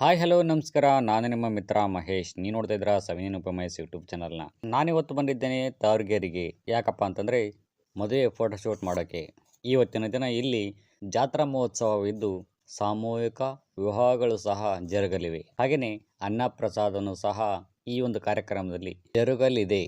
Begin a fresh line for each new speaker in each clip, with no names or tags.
Hi hello ನಮಸ್ಕಾರ. ನಾನು ನಿಮ್ಮ ಮಿತ್ರ ಮಹೇಶ್. ನೀವು ನೋಡ್ತಾ ಇದ್ರ ಸವಿನೀನ್ ಉಪಮಯಸ್ ಯೂಟ್ಯೂಬ್ ಚಾನಲ್ನ. ನಾನಿವತ್ತು ಬಂದಿದ್ದೇನೆ ತಾವರ್ಗೇರಿಗೆ ಯಾಕಪ್ಪ ಅಂತಂದರೆ, ಮದುವೆ ಫೋಟೋಶೂಟ್ ಮಾಡೋಕ್ಕೆ. ಇವತ್ತಿನ ದಿನ ಇಲ್ಲಿ ಜಾತ್ರಾ ಮಹೋತ್ಸವವಿದ್ದು ಸಾಮೂಹಿಕ ವಿವಾಹಗಳು ಸಹ ಜರುಗಲಿವೆ. ಹಾಗೆಯೇ ಅನ್ನಪ್ರಸಾದನೂ ಸಹ ಈ ಒಂದು ಕಾರ್ಯಕ್ರಮದಲ್ಲಿ ಜರುಗಲಿದೆ.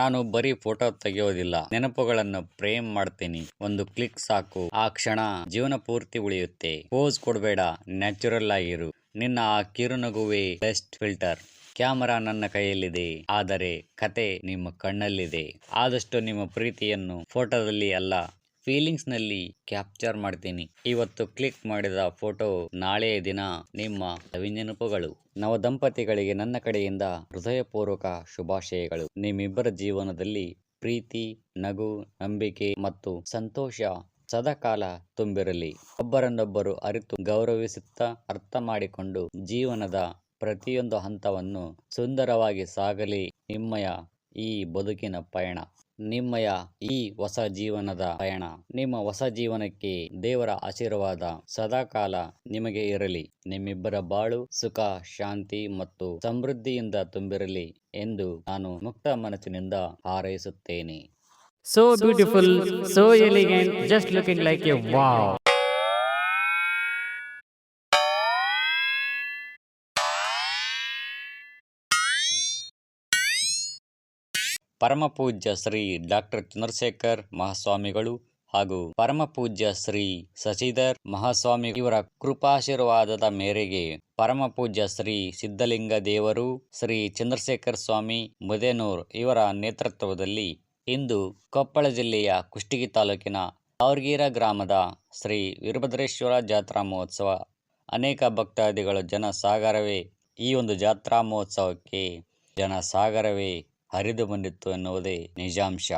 ನಾನು ಬರೀ ಫೋಟೋ ತೆಗೆಯೋದಿಲ್ಲ, ನೆನಪುಗಳನ್ನು ಫ್ರೇಮ್ ಮಾಡ್ತೀನಿ. ಒಂದು ಕ್ಲಿಕ್ ಸಾಕು. ಆ ಕ್ಷಣ ಜೀವನ ಪೂರ್ತಿ ಉಳಿಯುತ್ತೆ. ಪೋಸ್ ಕೊಡಬೇಡ, ನ್ಯಾಚುರಲ್ ಆಗಿರು. ನಿನ್ನ ಆ ಕಿರುನಗುವೆ ಬೆಸ್ಟ್ ಫಿಲ್ಟರ್. ಕ್ಯಾಮರಾ ನನ್ನ ಕೈಯಲ್ಲಿದೆ, ಆದರೆ ಕತೆ ನಿಮ್ಮ ಕಣ್ಣಲ್ಲಿದೆ. ಆದಷ್ಟು ನಿಮ್ಮ ಪ್ರೀತಿಯನ್ನು ಫೋಟೋದಲ್ಲಿ ಅಲ್ಲ ಫೀಲಿಂಗ್ಸ್ನಲ್ಲಿ ಕ್ಯಾಪ್ಚರ್ ಮಾಡ್ತೀನಿ. ಇವತ್ತು ಕ್ಲಿಕ್ ಮಾಡಿದ ಫೋಟೋ ನಾಳೆಯ ದಿನ ನಿಮ್ಮ ನೆನಪುಗಳು ನವ ದಂಪತಿಗಳಿಗೆ ನನ್ನ ಕಡೆಯಿಂದ ಹೃದಯಪೂರ್ವಕ ಶುಭಾಶಯಗಳು. ನಿಮ್ಮಿಬ್ಬರ ಜೀವನದಲ್ಲಿ ಪ್ರೀತಿ, ನಗು, ನಂಬಿಕೆ ಮತ್ತು ಸಂತೋಷ ಸದಾಕಾಲ ತುಂಬಿರಲಿ. ಒಬ್ಬರನ್ನೊಬ್ಬರು ಅರಿತು ಗೌರವಿಸುತ್ತಾ ಅರ್ಥ ಮಾಡಿಕೊಂಡು ಜೀವನದ ಪ್ರತಿಯೊಂದು ಹಂತವನ್ನು ಸುಂದರವಾಗಿ ಸಾಗಲಿ. ನಿಮ್ಮಯ ಈ ಬದುಕಿನ ಪಯಣ. ನಿಮ್ಮಯ ಈ ಹೊಸ ಜೀವನದ ಪಯಣ. ನಿಮ್ಮ ಹೊಸ ಜೀವನಕ್ಕೆ ದೇವರ ಆಶೀರ್ವಾದ ಸದಾಕಾಲ ನಿಮಗೆ ಇರಲಿ. ನಿಮ್ಮಿಬ್ಬರ ಬಾಳು ಸುಖ, ಶಾಂತಿ ಮತ್ತು ಸಮೃದ್ಧಿಯಿಂದ ತುಂಬಿರಲಿ ಎಂದು ನಾನು ಮುಕ್ತ ಮನಸ್ಸಿನಿಂದ ಹಾರೈಸುತ್ತೇನೆ.
So beautiful so elegant just looking like you wow.
ಪರಮಪೂಜ್ಯ ಶ್ರೀ ಡಾಕ್ಟರ್ ಚಂದ್ರಶೇಖರ್ ಮಹಾಸ್ವಾಮಿಗಳು ಹಾಗೂ ಪರಮಪೂಜ್ಯ ಶ್ರೀ ಶಶಿಧರ್ ಮಹಾಸ್ವಾಮಿ ಇವರ ಕೃಪಾಶೀರ್ವಾದದ ಮೇರೆಗೆ ಪರಮಪೂಜ್ಯ ಶ್ರೀ ಸಿದ್ಧಲಿಂಗ ದೇವರು ಶ್ರೀ ಚಂದ್ರಶೇಖರ್ ಸ್ವಾಮಿ ಮುದೇನೂರ್ ಇವರ ನೇತೃತ್ವದಲ್ಲಿ ಇಂದು ಕೊಪ್ಪಳ ಜಿಲ್ಲೆಯ ಕುಷ್ಟಗಿ ತಾಲೂಕಿನ ಅವರ್ಗೀರ ಗ್ರಾಮದ ಶ್ರೀ ವೀರಭದ್ರೇಶ್ವರ ಜಾತ್ರಾ ಮಹೋತ್ಸವ. ಅನೇಕ ಭಕ್ತಾದಿಗಳು ಜನಸಾಗರವೇ ಈ ಒಂದು ಜಾತ್ರಾ ಮಹೋತ್ಸವಕ್ಕೆ ಜನಸಾಗರವೇ. ಹರಿದು ಬಂದಿತ್ತು ಎನ್ನುವುದೇ ನಿಜಾಂಶ!